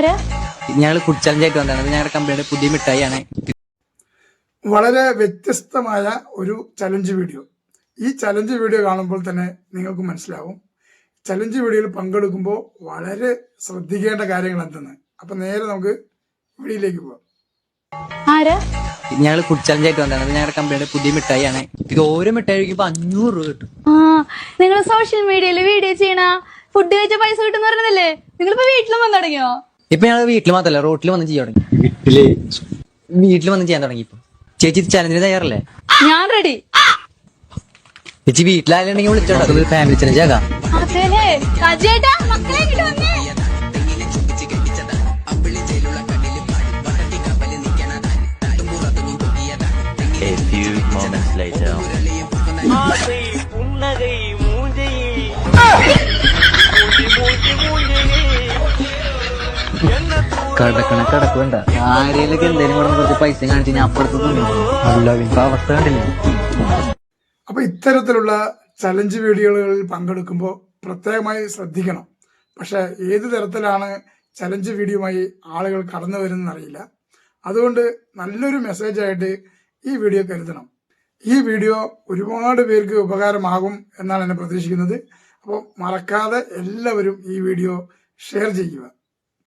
ആരാ? ഞങ്ങൾ food challenge ആയിട്ട് വന്നതാണ്. ഇത് ഞങ്ങളുടെ കമ്പനിയുടെ പുതിയ മിഠായിയാണ്. വളരെ വ്യത്യസ്തമായ ഒരു ചലഞ്ച് വീഡിയോ ഈ ചലഞ്ച് വീഡിയോ കാണുമ്പോൾ തന്നെ നിങ്ങൾക്ക് മനസ്സിലാവും. ചലഞ്ച് വീഡിയോയിൽ പങ്കെടുക്കുമ്പോൾ വളരെ ശ്രദ്ധിക്കേണ്ട കാര്യങ്ങൾ എന്തെന്ന്. അപ്പൊ നേരെ നമുക്ക് വീഡിയോയിലേക്ക് പോവാം. ആരാ? ഞങ്ങൾ ഫുഡ് ചലഞ്ച് ആയിട്ട് വന്നതാണ്. ഇത് ഞങ്ങളുടെ കമ്പനിയുടെ പുതിയ മിഠായിയാണ്. ഇത് ഓരോ മിഠായി കഴിക്കുമ്പോൾ അഞ്ഞൂറ് രൂപ കിട്ടും. ആ നിങ്ങൾ സോഷ്യൽ മീഡിയയിൽ വീഡിയോ ചെയ്യണ ഫുഡ് കഴിച്ച പൈസ കിട്ടുന്ന പറഞ്ഞതല്ലേ? നിങ്ങളിപ്പോ വീട്ടിലും വന്നു തുടങ്ങിയോ? ഇപ്പൊ ഞങ്ങൾ വീട്ടിൽ മാത്രമല്ല റോട്ടിൽ വന്ന് ചെയ്യാൻ തുടങ്ങി. വീട്ടിൽ? വീട്ടിൽ വന്ന് ചെയ്യാൻ തുടങ്ങി ഇപ്പൊ. ചേച്ചി ചലഞ്ചിന് തയ്യാറല്ലേ? ഞാൻ റെഡി ചേച്ചി വീട്ടിലായാലുണ്ടെങ്കിൽ വിളിച്ചോട്ടോ ഫാമിലി ചലഞ്ച് ആകാം A few moments later. കടക്കണ കടക്കണ്ട ആരെയൊക്കെ എന്തെങ്കിലും കൂടെ കുറച്ച് പൈസ കാണിച്ച് ഞാൻ അപ്പുറത്ത് അല്ല ഇപ്പൊ അവസ്ഥ കണ്ടില്ലേ? അപ്പൊ ഇത്തരത്തിലുള്ള ചലഞ്ച് വീഡിയോകളിൽ പങ്കെടുക്കുമ്പോൾ പ്രത്യേകമായി ശ്രദ്ധിക്കണം. പക്ഷേ ഏത് തരത്തിലാണ് ചലഞ്ച് വീഡിയോയുമായി ആളുകൾ കടന്നു വരുന്നതെന്ന് അറിയില്ല. അതുകൊണ്ട് നല്ലൊരു മെസ്സേജ് ആയിട്ട് ഈ വീഡിയോ കരുതണം. ഈ വീഡിയോ ഒരുപാട് പേർക്ക് ഉപകാരമാകും എന്നാണ് എന്നെ പ്രതീക്ഷിക്കുന്നത്. അപ്പോൾ മറക്കാതെ എല്ലാവരും ഈ വീഡിയോ ഷെയർ ചെയ്യുക.